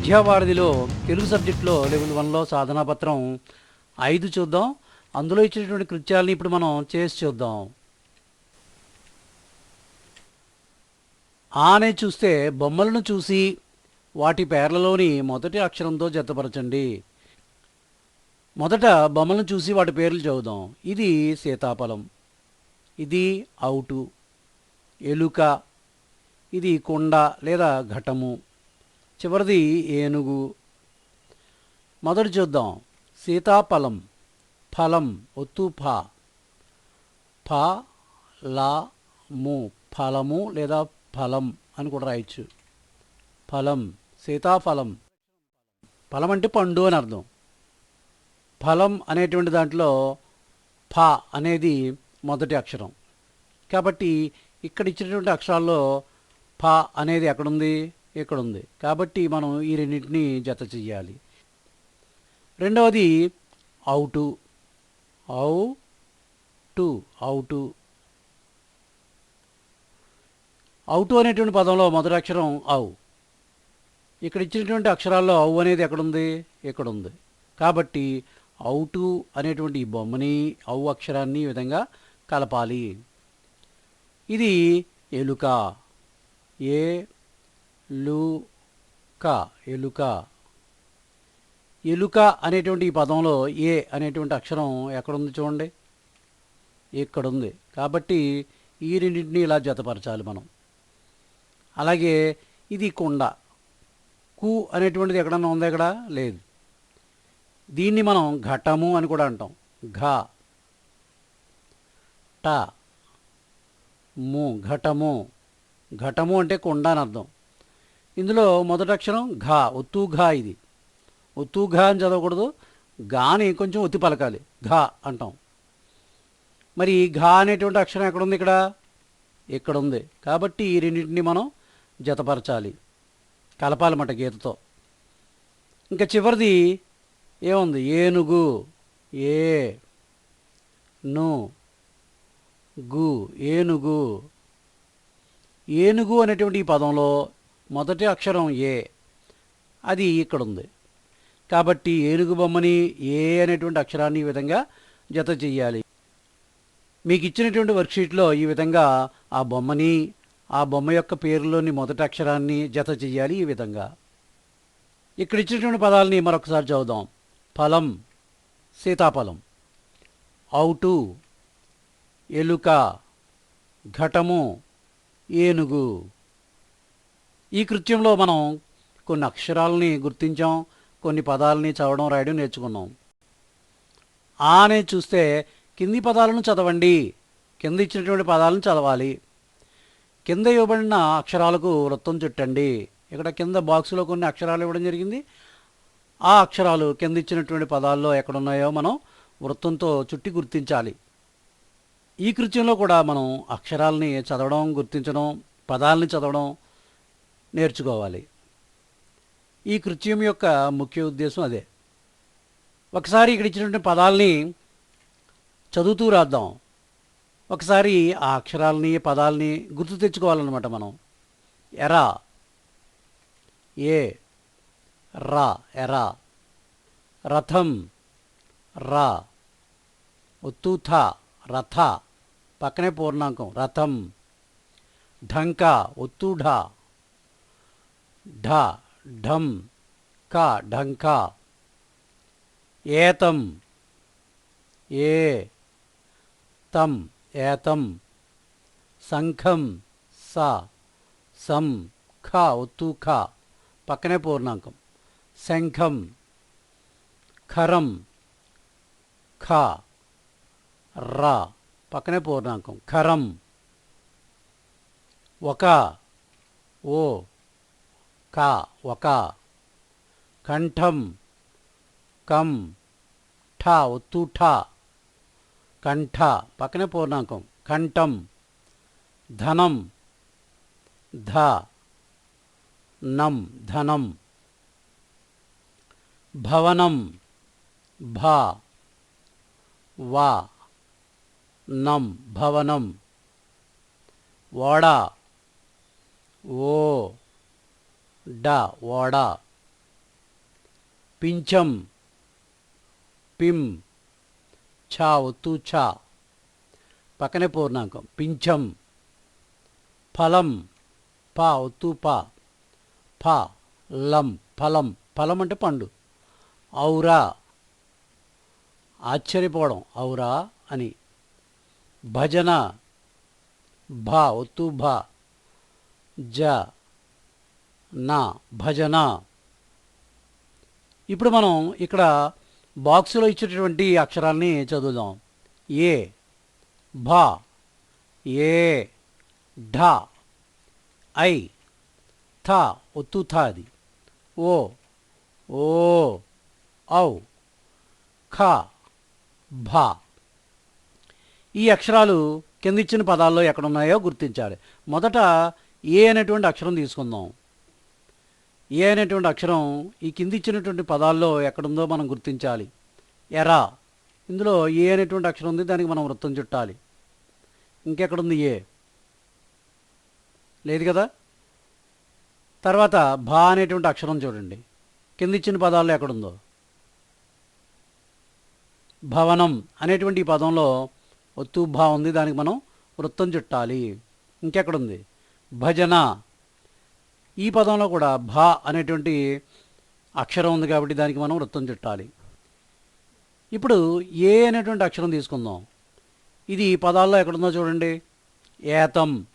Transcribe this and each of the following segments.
విద్యావారధిలో తెలుగు సబ్జెక్టులో లెవెల్ వన్లో సాధనాపత్రం ఐదు చూద్దాం. అందులో ఇచ్చినటువంటి కృత్యాలని ఇప్పుడు మనం చేసి చూద్దాం. ఆనే చూస్తే బొమ్మలను చూసి వాటి పేర్లలోని మొదటి అక్షరంతో జతపరచండి. మొదట బొమ్మలను చూసి వాటి పేర్లు చదువుదాం. ఇది సీతాఫలం ఇది అవుటు ఎలుక ఇది కొండ లేదా ఘటము. చివరిది ఏనుగు. మొదటి చూద్దాం. సీతాఫలం ఫలం ఒత్తు ఫ. ఫ లా ము ఫలము లేదా ఫలం అని కూడా రాయొచ్చు. ఫలం సీతాఫలం. ఫలం అంటే పండు అని అర్థం. ఫలం అనేటువంటి దాంట్లో ఫ అనేది మొదటి అక్షరం. కాబట్టి ఇక్కడ ఇచ్చినటువంటి అక్షరాల్లో ఫ అనేది ఎక్కడుంది? ఇక్కడ ఉంది కాబట్టి మనం ఈ రెండింటిని జత చెయ్యాలి. రెండవది అవుటు ఔ టు అవుటు అవుటు అనేటువంటి పదంలో మొదటి అక్షరం ఔ ఇక్కడ ఇచ్చినటువంటి అక్షరాల్లో ఔ అనేది ఎక్కడుంది? ఇక్కడ ఉంది కాబట్టి అవుటు అనేటువంటి ఈ బొమ్మని ఔ అక్షరాన్ని ఈ విధంగా కలపాలి. ఇది ఎలుక. ఏ లుక క ఎలుక. ఎలుక అనేటువంటి ఈ పదంలో ఏ అనేటువంటి అక్షరం ఎక్కడుంది చూడండి? ఇక్కడుంది. కాబట్టి ఈ రెండింటిని ఇలా జతపరచాలి మనం. అలాగే ఇది కొండ. కు అనేటువంటిది ఎక్కడన్నా ఉందా ఇక్కడ? లేదు. దీన్ని మనం ఘటము అని కూడా అంటాం. ఘ. ట. ము. ఘటము. ఘటము అంటే కొండ అని అర్థం. ఇందులో మొదటి అక్షరం ఘా ఒత్తు ఘా ఇది. ఒత్తు ఘా అని చదవకూడదు. ఘాని కొంచెం ఒత్తి పలకాలి. ఘా అంటాం. మరి ఘా అనేటువంటి అక్షరం ఎక్కడుంది ఇక్కడ? ఇక్కడ ఉంది కాబట్టి ఈ రెండింటిని మనం జతపరచాలి. కలపాలన్నమాట గీతతో. ఇంకా చివరిది ఏముంది? ఏనుగు. ఏ ను గు ఏనుగు. ఏనుగు అనేటువంటి ఈ పదంలో మొదటి అక్షరం ఏ. అది ఇక్కడ ఉంది కాబట్టి ఏనుగు బొమ్మని ఏ అనేటువంటి అక్షరాన్ని ఈ విధంగా జత చెయ్యాలి. మీకు ఇచ్చినటువంటి వర్క్షీట్లో ఈ విధంగా ఆ బొమ్మని ఆ బొమ్మ యొక్క పేరులోని మొదటి అక్షరాన్ని జత చెయ్యాలి ఈ విధంగా. ఇక్కడ ఇచ్చినటువంటి పదాలని మరొకసారి చదువుదాం. ఫలం సీతాఫలం. అవుటు ఎలుక ఘటము ఏనుగు. ఈ కృత్యంలో మనం కొన్ని అక్షరాలని గుర్తించాం కొన్ని పదాలని చదవడం రాయడం నేర్చుకున్నాం. ఆ అనే చూస్తే కింది పదాలను చదవండి కింద ఇచ్చినటువంటి పదాలను చదవాలి. కింద ఇవ్వబడిన అక్షరాలకు వృత్తం చుట్టండి. ఇక్కడ కింద బాక్సులో కొన్ని అక్షరాలు ఇవ్వడం జరిగింది. ఆ అక్షరాలు కింద ఇచ్చినటువంటి పదాల్లో ఎక్కడున్నాయో మనం వృత్తంతో చుట్టి గుర్తించాలి. ఈ కృత్యంలో కూడా మనం అక్షరాలని చదవడం గుర్తించడం పదాలని చదవడం నేర్చుకోవాలి. ఈ కృత్యం యొక్క ముఖ్య ఉద్దేశం అదే. ఒకసారి ఇక్కడ ఇచ్చినటువంటి పదాలని చదువుతూ రాద్దాం. ఒకసారి ఆ అక్షరాలని పదాలని గుర్తు తెచ్చుకోవాలన్నమాట మనం. ఎరా ఏ రా ఎరా రథం రా ఉత్తూథ రథ పక్కనే పూర్ణాంకం రథం ఢంకా ఒత్తుఢ ఢ ఢం క ఢంక ఏతం ఏ తం ఏతం సంఖం స సం ఖ ఒత్తు ఖ పక్కనే పూర్ణాంకం శంఖం ఖరం ఖ ర పక్కనే పూర్ణాంకం ఖరం ఒక ఓ క ఒక కంఠం కం ఠ ఒత్తు ఠ. కంఠ పక్కనే పూర్ణాంకం. కంఠం ధనం ధ. నం ధనం. భవనం భ. వా. నం భవనం. ఓడ ఓ డ ఓడ పింఛం. పిం. ఛా ఒత్తు ఛా. పక్కనే పూర్ణాంకం. పింఛం. ఫలం. పా ఒత్తు పా. ఫ లం ఫలం. ఫలం అంటే పండు. ఔరా. ఆశ్చర్యపోవడం. ఔరా అని. భజన. భా ఒత్తు భా. జ నా భజన. ఇప్పుడు మనం ఇక్కడ బాక్సులో ఇచ్చేటటువంటి అక్షరాల్ని చదువుదాం. ఏ భ ఏ ఢ ఐ థ ఒత్తు థ అది ఓ ఓ ఔ ఖ భ. ఈ అక్షరాలు కిందిచ్చిన పదాల్లో ఎక్కడున్నాయో గుర్తించాలి. మొదట ఏ అనేటువంటి అక్షరం తీసుకుందాం. ఏ అనేటువంటి అక్షరం ఈ కింది ఇచ్చినటువంటి పదాల్లో ఎక్కడుందో మనం గుర్తించాలి. ఎరా. ఇందులో ఏ అనేటువంటి అక్షరం ఉంది దానికి మనం వృత్తం చుట్టాలి. ఇంకెక్కడుంది ఏ? లేదు కదా? తర్వాత భా అనేటువంటి అక్షరం చూడండి. కింద ఇచ్చిన పదాల్లో ఎక్కడుందో? భవనం అనేటువంటి ఈ పదంలో ఒత్తు భా ఉంది దానికి మనం వృత్తం చుట్టాలి. ఇంకెక్కడుంది? భజన. ఈ పదంలో కూడా భా అనేటువంటి అక్షరం ఉంది కాబట్టి దానికి మనం వృత్తం చుట్టాలి. ఇప్పుడు ఏ అనేటువంటి అక్షరం తీసుకుందాం. ఇది పదాల్లో ఎక్కడుందో చూడండి. ఏతం.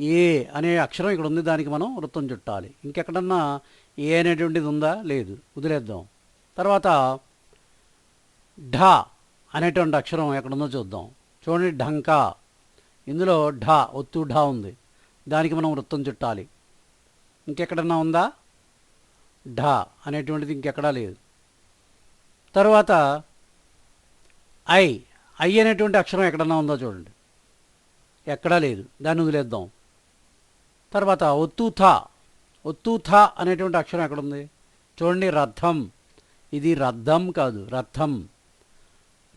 ఏ అనే అక్షరం ఇక్కడ ఉంది దానికి మనం వృత్తం చుట్టాలి. ఇంకెక్కడన్నా ఏ అనేటువంటిది ఉందా? లేదు. వదిలేద్దాం. తర్వాత ఢ అనేటువంటి అక్షరం ఎక్కడుందో చూద్దాం. చూడండి ఢంకా. ఇందులో ఢ ఒత్తు ఢ ఉంది. దానికి మనం వృత్తం చుట్టాలి. ఇంకెక్కడన్నా ఉందా? ఢ అనేటువంటిది ఇంకెక్కడా లేదు. తర్వాత ఐ ఐ అనేటువంటి అక్షరం ఎక్కడన్నా ఉందో చూడండి. ఎక్కడా లేదు. దాన్ని వదిలేద్దాం. తర్వాత ఒత్తు థా ఒత్తు థా అనేటువంటి అక్షరం ఎక్కడుంది? చూడండి రథం. ఇది రథం కాదు రథం.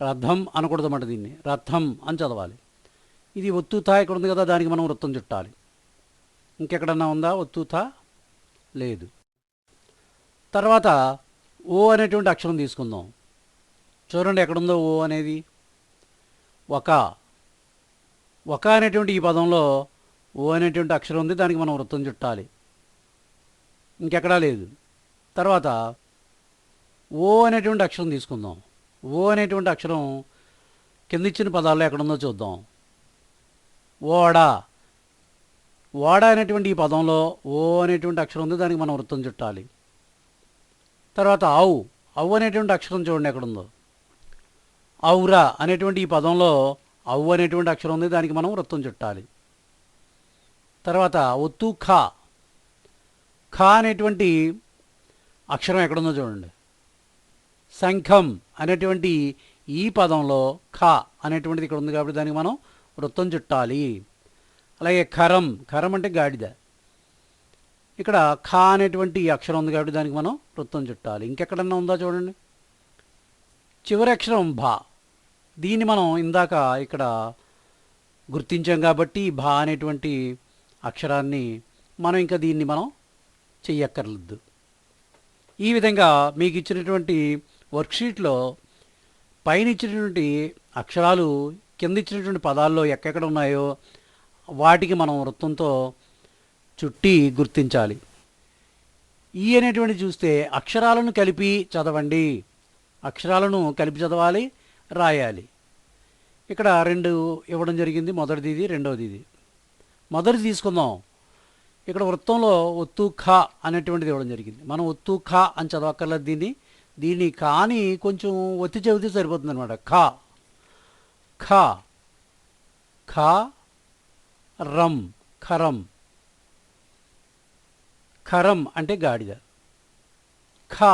రథం అనకూడదు అన్నమాట దీన్ని. రథం అని చదవాలి. ఇది ఒత్తు థ ఇక్కడ ఉంది కదా దానికి మనం వృత్తం చుట్టాలి. ఇంకెక్కడన్నా ఉందా ఒత్తు లేదు. తర్వాత ఓ అనేటువంటి అక్షరం తీసుకుందాం. చూడండి ఎక్కడుందో ఓ అనేది. ఒక. ఒక అనేటువంటి ఈ పదంలో ఓ అనేటువంటి అక్షరం ఉంది దానికి మనం వృత్తం చుట్టాలి. ఇంకెక్కడా లేదు. తర్వాత ఓ అనేటువంటి అక్షరం తీసుకుందాం. ఓ అనేటువంటి అక్షరం కిందిచ్చిన పదాల్లో ఎక్కడుందో చూద్దాం. ఓడ. ఓడ అనేటువంటి ఈ పదంలో ఓ అనేటువంటి అక్షరం ఉంది దానికి మనం వృత్తం చుట్టాలి. తర్వాత అవు అవు అనేటువంటి అక్షరం చూడండి ఎక్కడుందో. ఔరా అనేటువంటి ఈ పదంలో అవు అనేటువంటి అక్షరం ఉంది దానికి మనం వృత్తం చుట్టాలి. తర్వాత ఒత్తు ఖా. ఖా అనేటువంటి అక్షరం ఎక్కడుందో చూడండి. శంఖం అనేటువంటి ఈ పదంలో ఖా అనేటువంటిది ఇక్కడ ఉంది కాబట్టి దానికి మనం వృత్తం చుట్టాలి. అలాగే ఖరం ఖరం అంటే గాడిద. ఇక్కడ ఖా అనేటువంటి అక్షరం ఉంది కాబట్టి దానికి మనం వృత్తం చుట్టాలి. ఇంకెక్కడన్నా ఉందా చూడండి? చివరి అక్షరం భా. దీన్ని మనం ఇందాక ఇక్కడ గుర్తించాం కాబట్టి భా అనేటువంటి అక్షరాన్ని మనం ఇంకా దీన్ని మనం చెయ్యక్కర్లేదు. ఈ విధంగా మీకు ఇచ్చినటువంటి వర్క్షీట్లో పైన ఇచ్చినటువంటి అక్షరాలు కింద ఇచ్చినటువంటి పదాల్లో ఎక్కడెక్కడ ఉన్నాయో వాటికి మనం వృత్తంతో చుట్టి గుర్తించాలి. ఈ అనేటువంటి చూస్తే అక్షరాలను కలిపి చదవండి. అక్షరాలను కలిపి చదవాలి రాయాలి. ఇక్కడ రెండు ఇవ్వడం జరిగింది మొదటిది ఇది రెండవది ఇది. మొదటిది తీసుకుందాం. ఇక్కడ వృత్తంలో ఒత్తు ఖ అనేటువంటిది ఇవ్వడం జరిగింది. మనం ఒత్తు ఖ అని చదవక్కర్లేదు దీన్ని. దీన్ని కాని కొంచెం ఒత్తి చెబితే సరిపోతుంది అనమాట ఖ. ఖ. ఖ. రం ఖరం. ఖరం అంటే గాడిద. ఖ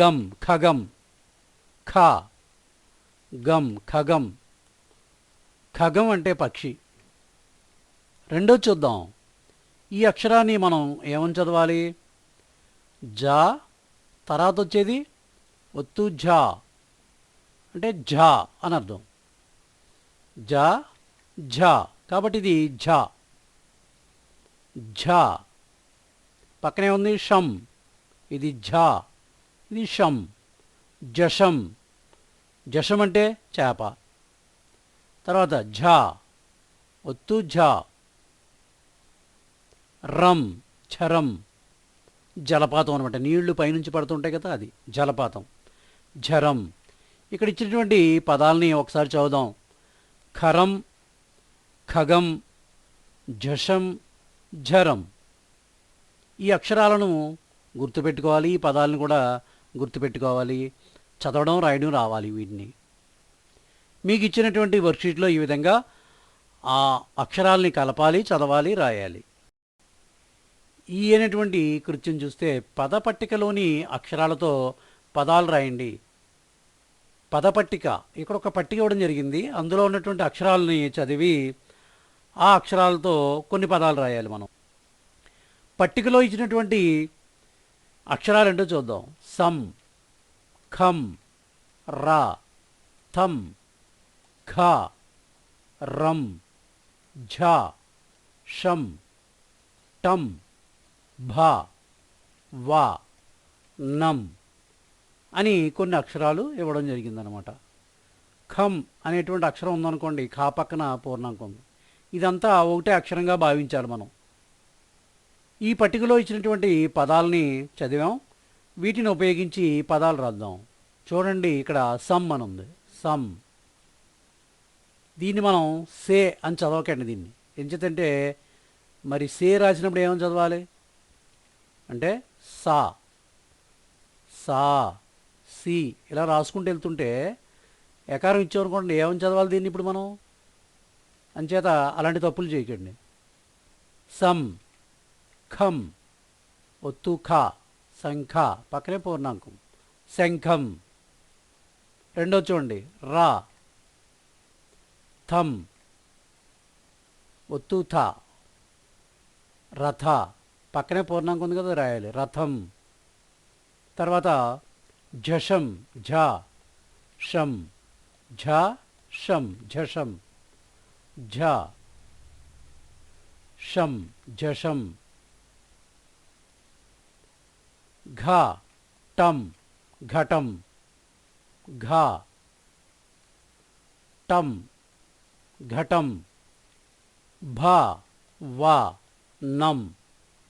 గం ఖగం. ఖ గం ఖగం. ఖగం అంటే పక్షి. రెండో చూద్దాం. ఈ అక్షరాన్ని మనం ఏమని చదవాలి? జా తర్వాత వచ్చేది ఒత్తు ఝా. అంటే ఝా అని అర్థం. జా ఝా. కాబట్టి ఇది ఝ. ఝ. పక్కనే ఉంది షం. ఇది ఝ. ఇది షం. జషం. జషం అంటే చేప. తర్వాత ఝ. ఒత్తు ఝ. రం. ఝరం జలపాతం అనమాట నీళ్ళు పైనుంచి పడుతుంటాయి కదా అది. జలపాతం. ఝరం. ఇక్కడ ఇచ్చినటువంటి పదాలని ఒకసారి చదువుదాం. ఖరం ఖగం ఝషం ఝరం. ఈ అక్షరాలను గుర్తుపెట్టుకోవాలి ఈ పదాలను కూడా గుర్తుపెట్టుకోవాలి చదవడం రాయడం రావాలి వీటిని. మీకు ఇచ్చినటువంటి వర్క్షీట్లో ఈ విధంగా ఆ అక్షరాల్ని కలపాలి చదవాలి రాయాలి. ఈ అనేటువంటి కృత్యం చూస్తే పద పట్టికలోని అక్షరాలతో పదాలు రాయండి. పదపట్టిక ఇక్కడ ఒక పట్టిక ఇవ్వడం జరిగింది. అందులో ఉన్నటువంటి అక్షరాలని చదివి ఆ అక్షరాలతో కొన్ని పదాలు రాయాలి మనం. పట్టికలో ఇచ్చినటువంటి అక్షరాలు ఏంటో చూద్దాం. సం ఖం రా థం ఖ రం ఝ షం టం భ వా నం అని కొన్ని అక్షరాలు ఇవ్వడం జరిగిందనమాట ఖం అనేటువంటి అక్షరం ఉందనుకోండి ఖా పక్కన పూర్ణాంకం ఉంది. ఇదంతా ఒకటే అక్షరంగా భావించాలి మనం. ఈ పట్టికలో ఇచ్చినటువంటి పదాలని చదివాం. వీటిని ఉపయోగించి పదాలు రాద్దాం. చూడండి ఇక్కడ సమ్ అని ఉంది. సమ్. దీన్ని మనం సే అని చదవకండి దీన్ని. ఎంచేతంటే మరి సే రాసినప్పుడు ఏమని చదవాలి? అంటే సా. సా. సి. ఇలా రాసుకుంటూ వెళ్తుంటే ఎకారం ఇచ్చామనుకోండి ఏమని చదవాలి దీన్ని ఇప్పుడు మనం? అంచేత అలాంటి తప్పులు చేయకండి. సమ్ ఖం ఒత్తు ఖ శంఖ పక్కనే పూర్ణాంకం. శంఖం. రెండో చూడండి. రా. థం. ఒత్తు థ. రథ. పక్కనే పూర్ణాంకం ఉంది కదా రాయాలి. రథం. తర్వాత ఝషం ఝ. షం. ఝ షం ఝషం ఝ షం జషం ఘ టం ఘటం ఘ టం ఘటం భ వా నం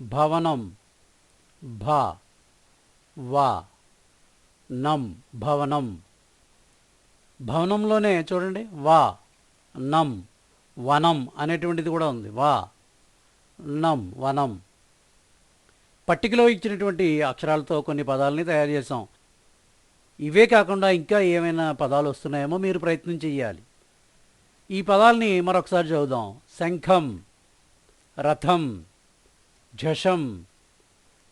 భవనం భ వా నం భవనం భవనంలోనే చూడండి వా నం వనం అనేటువంటిది కూడా ఉంది. వా. నం వనం. పట్టికలో ఇచ్చినటువంటి అక్షరాలతో కొన్ని పదాలని తయారు చేసాం ఇవే కాకుండా ఇంకా ఏమైనా పదాలు వస్తున్నాయేమో మీరు ప్రయత్నం చేయాలి ఈ పదాలని మరొకసారి చదువుదాం. శంఖం రథం ఝషం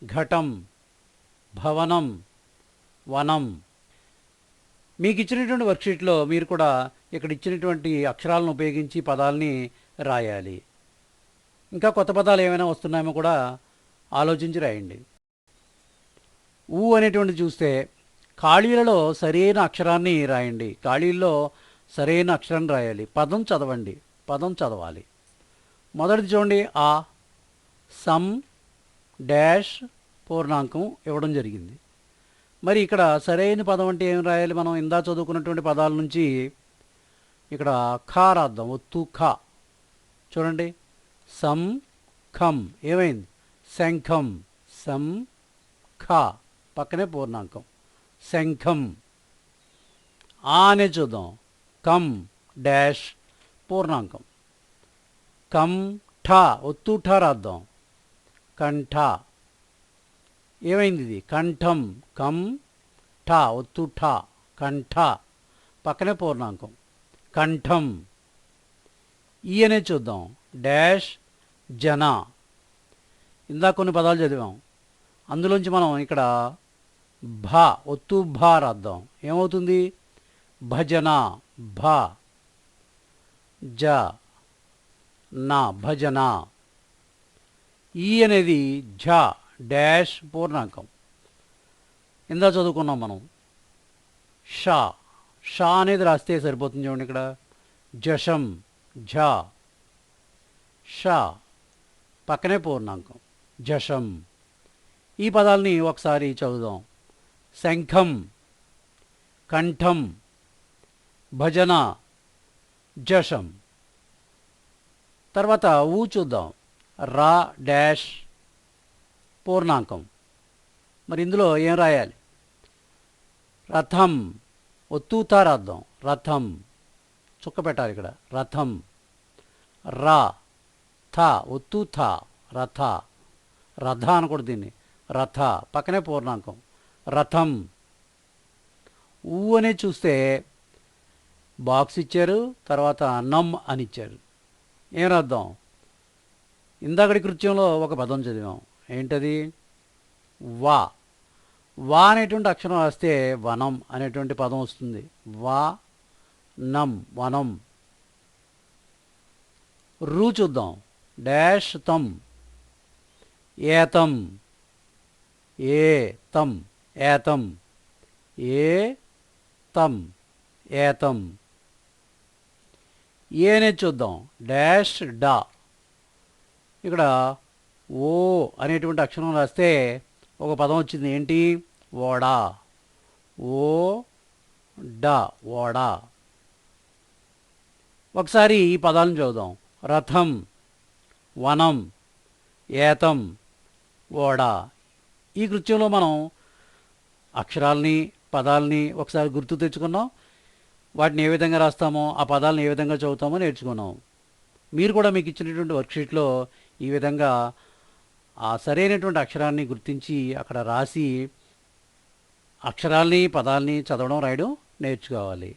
ఘటం భవనం వనం. మీకు ఇచ్చినటువంటి వర్క్షీట్లో మీరు కూడా ఇక్కడ ఇచ్చినటువంటి అక్షరాలను ఉపయోగించి పదాలని రాయాలి. ఇంకా కొత్త పదాలు ఏమైనా వస్తున్నాయేమో కూడా ఆలోచించి రాయండి. ఊ అనేటువంటిది చూస్తే ఖాళీలలో సరైన అక్షరాన్ని రాయండి. ఖాళీల్లో సరైన అక్షరాన్ని రాయాలి. పదం చదవండి. పదం చదవాలి. మొదటిది చూడండి. ఆ సమ్ డాష్ పూర్ణాంకం ఇవ్వడం జరిగింది. మరి ఇక్కడ సరైన పదం అంటే ఏం రాయాలి మనం? ఇందా చదువుకున్నటువంటి పదాల నుంచి ఇక్కడ ఖా రాద్దాం ఒత్తు ఖా. చూడండి. సం ఖం. ఏమైంది? శంఖం. సం ఖ. పక్కనే పూర్ణాంకం. శంఖం. ఆ అనే చూద్దాం. కం డాష్ పూర్ణాంకం. కం ఠ. ఒత్తు ఠ రాద్దాం కంఠ ఏమైంది ఇది? కంఠం. కం ఠ. ఒత్తు ఠ. కంఠ. పక్కనే పూర్ణాంకం. కంఠం. ఈ అనే చూద్దాం. డాష్ జన. ఇందాక కొన్ని పదాలు చదివాం. అందులోంచి మనం ఇక్కడ భ ఒత్తు భ రాద్దాం. ఏమవుతుంది? భజన భ. జ నా భజన. ఈ అనేది ఝ డాష్ పూర్ణాంకం. ఇందా చదువుకున్నాం మనం. షా షా అనేది రాస్తే సరిపోతుంది చూడండి ఇక్కడ. జషం ఝ. షా. పక్కనే పూర్ణాంకం. జషం. ఈ పదాలని ఒకసారి చదువుదాం. శంఖం కంఠం భజన జషం. తర్వాత ఊ చూద్దాం. రా డాష్ పూర్ణాంకం. మరి ఇందులో ఏం రాయాలి? రథం ఒత్తూతా రాద్దాం రథం. చుక్క పెట్టాలి ఇక్కడ. రథం. రా. థ. ఒత్తు థ రథ. రథ అనకూడదు దీన్ని. రథ. పక్కనే పూర్ణాంకం. రథం. ఊ అనే చూస్తే బాక్స్ ఇచ్చారు తర్వాత నమ్ అని ఇచ్చారు. ఏం రాద్దాం? ఇందాకటి కృత్యంలో ఒక పదం చదివాం. ఏంటది? వా. వా అనేటువంటి అక్షరం వస్తే వనం అనేటువంటి పదం వస్తుంది. వా నం వనం. రూ చూద్దాం. డాష్ తం. ఏతం. ఏ తం. ఏతం. ఏ తం. ఏతం. ఏనే చూద్దాం. డాష్ డా. ఇక్కడ ఓ అనేటువంటి అక్షరం రాస్తే ఒక పదం వచ్చింది. ఏంటి? ఓడా ఓ డ. ఓడా ఒకసారి ఈ పదాలను చదువుదాం. రథం వనం ఏతం ఓడా ఈ కృత్యంలో మనం అక్షరాలని పదాలని ఒకసారి గుర్తు తెచ్చుకున్నాం. వాటిని ఏ విధంగా రాస్తామో ఆ పదాలను ఏ విధంగా చదువుతామో నేర్చుకున్నాం. మీరు కూడా మీకు ఇచ్చినటువంటి వర్క్షీట్లో ఈ విధంగా ఆ సరైనటువంటి అక్షరాన్ని గుర్తించి అక్కడ రాసి అక్షరాల్ని పదాల్ని చదవడం రాయడం నేర్చుకోవాలి.